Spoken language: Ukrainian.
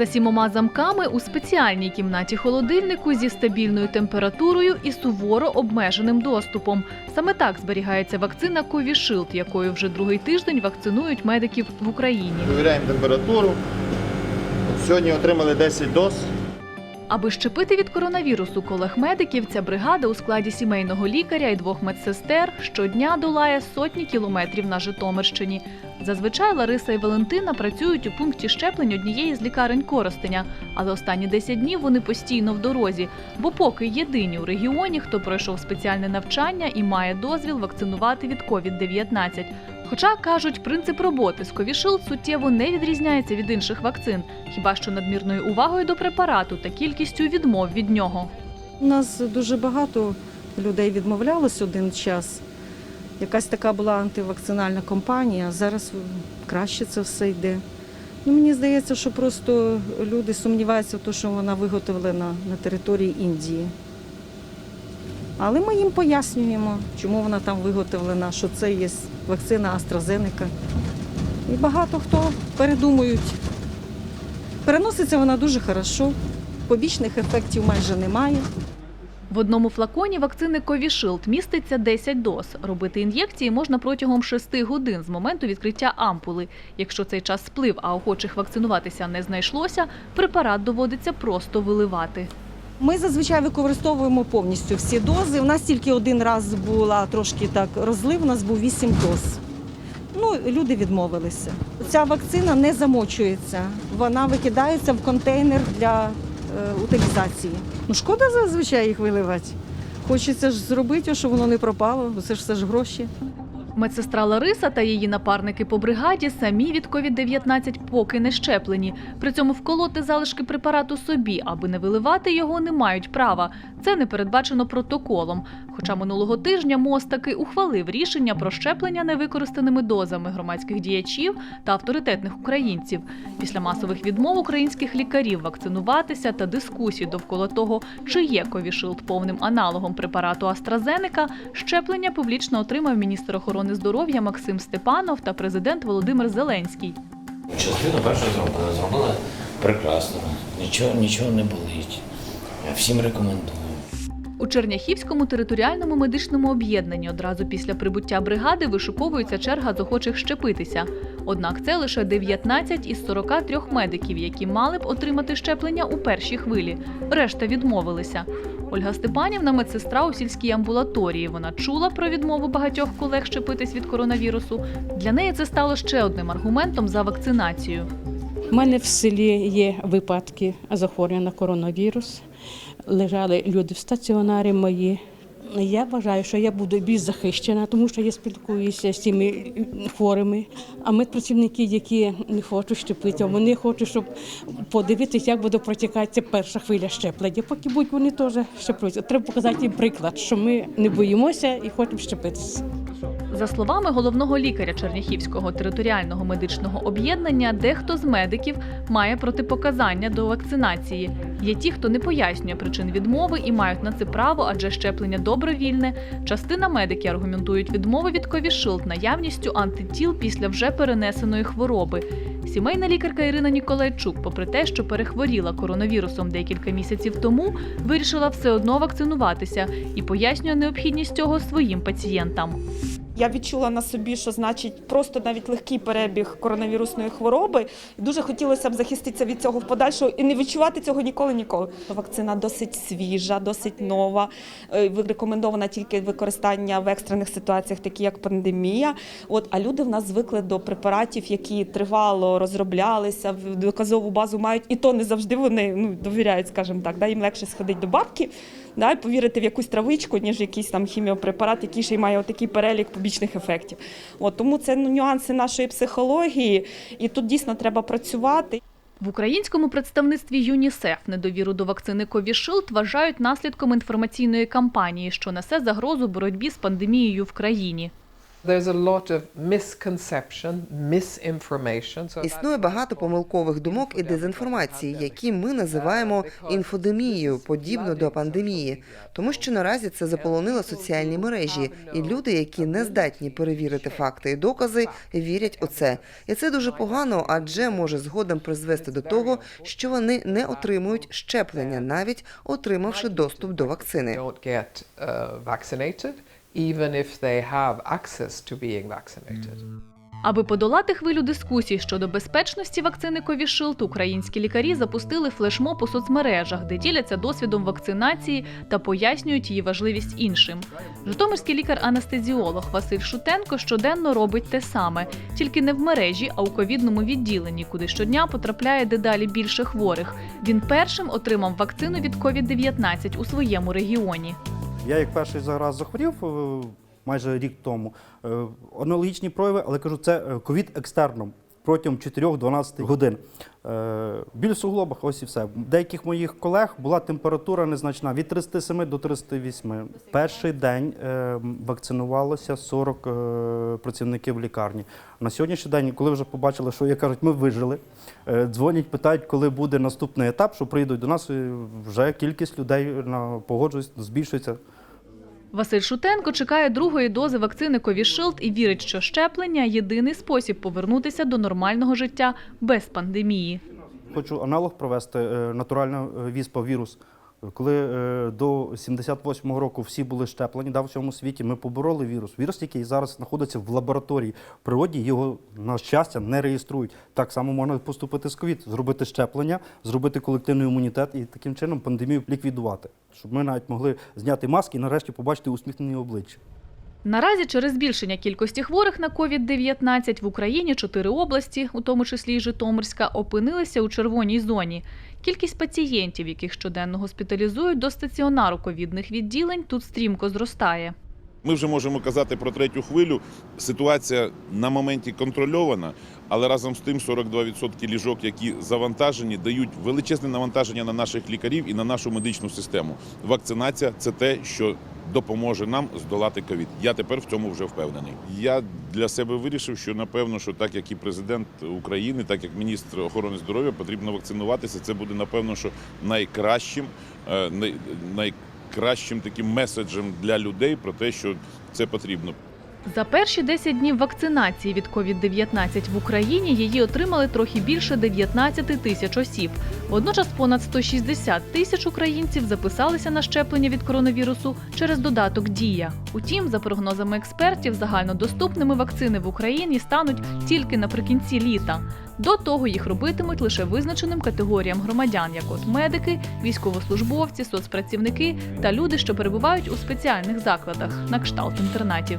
За сімома замками у спеціальній кімнаті холодильнику зі стабільною температурою і суворо обмеженим доступом. Саме так зберігається вакцина Ковішилд, якою вже другий тиждень вакцинують медиків в Україні. Довіряємо температуру. Сьогодні отримали 10 доз. Аби щепити від коронавірусу колег медиків, ця бригада у складі сімейного лікаря і двох медсестер щодня долає сотні кілометрів на Житомирщині. Зазвичай Лариса і Валентина працюють у пункті щеплень однієї з лікарень Коростеня, але останні 10 днів вони постійно в дорозі, бо поки єдині у регіоні, хто пройшов спеціальне навчання і має дозвіл вакцинувати від COVID-19. Хоча кажуть, принцип роботи з Covishield суттєво не відрізняється від інших вакцин, хіба що надмірною увагою до препарату та кількістю відмов від нього. У нас дуже багато людей відмовлялось один час. Якась така була антивакцинальна кампанія. Зараз краще це все йде. Ну, мені здається, що просто люди сумніваються в тому, що вона виготовлена на території Індії. Але ми їм пояснюємо, чому вона там виготовлена, що це є вакцина AstraZeneca. І багато хто передумують. Переноситься вона дуже хорошо, побічних ефектів майже немає. В одному флаконі вакцини Covishield міститься 10 доз. Робити ін'єкції можна протягом 6 годин з моменту відкриття ампули. Якщо цей час сплив, а охочих вакцинуватися не знайшлося, препарат доводиться просто виливати. Ми зазвичай використовуємо повністю всі дози. У нас тільки один раз була трошки так розлив, у нас був 8 доз. Ну, люди відмовилися. Ця вакцина не замочується, вона викидається в контейнер для е, утилізації. Ну, шкода зазвичай їх виливати. Хочеться ж зробити, щоб воно не пропало, бо це ж все ж гроші. Медсестра Лариса та її напарники по бригаді самі від COVID-19 поки не щеплені. При цьому вколоти залишки препарату собі, аби не виливати його, не мають права. Це не передбачено протоколом. Хоча минулого тижня МОЗ таки ухвалив рішення про щеплення невикористаними дозами громадських діячів та авторитетних українців. Після масових відмов українських лікарів вакцинуватися та дискусій довкола того, чи є Covishield повним аналогом препарату AstraZeneca, щеплення публічно отримав міністр охорони здоров'я Максим Степанов та президент Володимир Зеленський. Частину першу зробили, зробили прекрасно. Нічого, нічого не болить. Всім рекомендую. У Черняхівському територіальному медичному об'єднанні одразу після прибуття бригади вишуковується черга з охочих щепитися. Однак це лише 19 із 43 медиків, які мали б отримати щеплення у першій хвилі. Решта відмовилися. Ольга Степанівна медсестра у сільській амбулаторії. Вона чула про відмову багатьох колег щепитись від коронавірусу. Для неї це стало ще одним аргументом за вакцинацію. У мене в селі є випадки захворювання на коронавірус. Лежали люди в стаціонарі мої. Я вважаю, що я буду більш захищена, тому що я спілкуюся з цими хворими. А медпрацівники, які не хочуть щепити, вони хочуть, щоб подивитися, як буде протікати ця перша хвиля щеплення. Поки будь вони теж щеплюються. Треба показати їм приклад, що ми не боїмося і хочемо щепитися. За словами головного лікаря Черняхівського територіального медичного об'єднання, дехто з медиків має протипоказання до вакцинації. Є ті, хто не пояснює причин відмови і мають на це право, адже щеплення добровільне. Частина медиків аргументують відмови від Covishield наявністю антитіл після вже перенесеної хвороби. Сімейна лікарка Ірина Ніколайчук, попри те, що перехворіла коронавірусом декілька місяців тому, вирішила все одно вакцинуватися і пояснює необхідність цього своїм пацієнтам. Я відчула на собі, що значить просто навіть легкий перебіг коронавірусної хвороби. Дуже хотілося б захиститися від цього в подальшому і не відчувати цього ніколи ніколи. Вакцина досить свіжа, досить нова. Е, Рекомендована тільки використання в екстрених ситуаціях, такі як пандемія. От а люди в нас звикли до препаратів, які тривало розроблялися, доказову базу мають, і то не завжди вони ну довіряють, скажімо так. Да? Їм легше сходити до бабки. Да, повірити в якусь травичку, ніж якийсь там хіміопрепарат, який ще й має отакий перелік побічних ефектів. От, тому це ну, нюанси нашої психології, і тут дійсно треба працювати. В українському представництві ЮНІСЕФ недовіру до вакцини Ковішилд вважають наслідком інформаційної кампанії, що несе загрозу боротьбі з пандемією в країні. Існує багато помилкових думок і дезінформації, які ми називаємо інфодемією, подібно до пандемії, тому що наразі це заполонило соціальні мережі, і люди, які не здатні перевірити факти і докази, вірять у це. І це дуже погано, адже може згодом призвести до того, що вони не отримують щеплення, навіть отримавши доступ до вакцини. Even if they have access to being vaccinated. Аби подолати хвилю дискусій щодо безпечності вакцини Covishield, українські лікарі запустили флешмоб у соцмережах, де діляться досвідом вакцинації та пояснюють її важливість іншим. Житомирський лікар-анестезіолог Василь Шутенко щоденно робить те саме, тільки не в мережі, а у ковідному відділенні, куди щодня потрапляє дедалі більше хворих. Він першим отримав вакцину від COVID-19 у своєму регіоні. Я як перший раз захворів е, майже рік тому. е, Аналогічні прояви, але кажу, це е, ковід екстерном протягом 4-12 годин. Е, Біль в суглобах, ось і все. Деяких моїх колег була температура незначна від 37 до 38. Перший день е, вакцинувалося 40 е, працівників лікарні. На сьогоднішній день, коли вже побачили, що як кажуть, ми вижили, дзвонять, питають, коли буде наступний етап, що прийдуть до нас. і Вже кількість людей на погоджується, збільшується. Василь Шутенко чекає другої дози вакцини Ковішилд і вірить, що щеплення єдиний спосіб повернутися до нормального життя без пандемії. Хочу аналог провести е, натуральна е, віспа вірус. Коли е, до 78-го року всі були щеплені да, в цьому світі, ми побороли вірус. Вірус, який зараз знаходиться в лабораторії. В природі його, на щастя, не реєструють. Так само можна поступити з ковід, зробити щеплення, зробити колективний імунітет і таким чином пандемію ліквідувати. Щоб ми навіть могли зняти маски і нарешті побачити усміхнені обличчя. Наразі через збільшення кількості хворих на COVID-19 в Україні чотири області, у тому числі й Житомирська, опинилися у червоній зоні. Кількість пацієнтів, яких щоденно госпіталізують до стаціонару ковідних відділень, тут стрімко зростає. Ми вже можемо казати про третю хвилю. Ситуація на моменті контрольована, але разом з тим 42% ліжок, які завантажені, дають величезне навантаження на наших лікарів і на нашу медичну систему. Вакцинація це те, що допоможе нам здолати ковід. Я тепер в цьому вже впевнений. Я для себе вирішив, що напевно, що так як і президент України, так як міністр охорони здоров'я, потрібно вакцинуватися. Це буде напевно, що найкращим, е, най- найкращим таким меседжем для людей про те, що це потрібно. За перші 10 днів вакцинації від COVID-19 в Україні її отримали трохи більше 19 тисяч осіб. Водночас понад 160 тисяч українців записалися на щеплення від коронавірусу через додаток Дія. Утім, за прогнозами експертів, загальнодоступними вакцини в Україні стануть тільки наприкінці літа. До того їх робитимуть лише визначеним категоріям громадян, як от медики, військовослужбовці, соцпрацівники та люди, що перебувають у спеціальних закладах на кшталт інтернатів.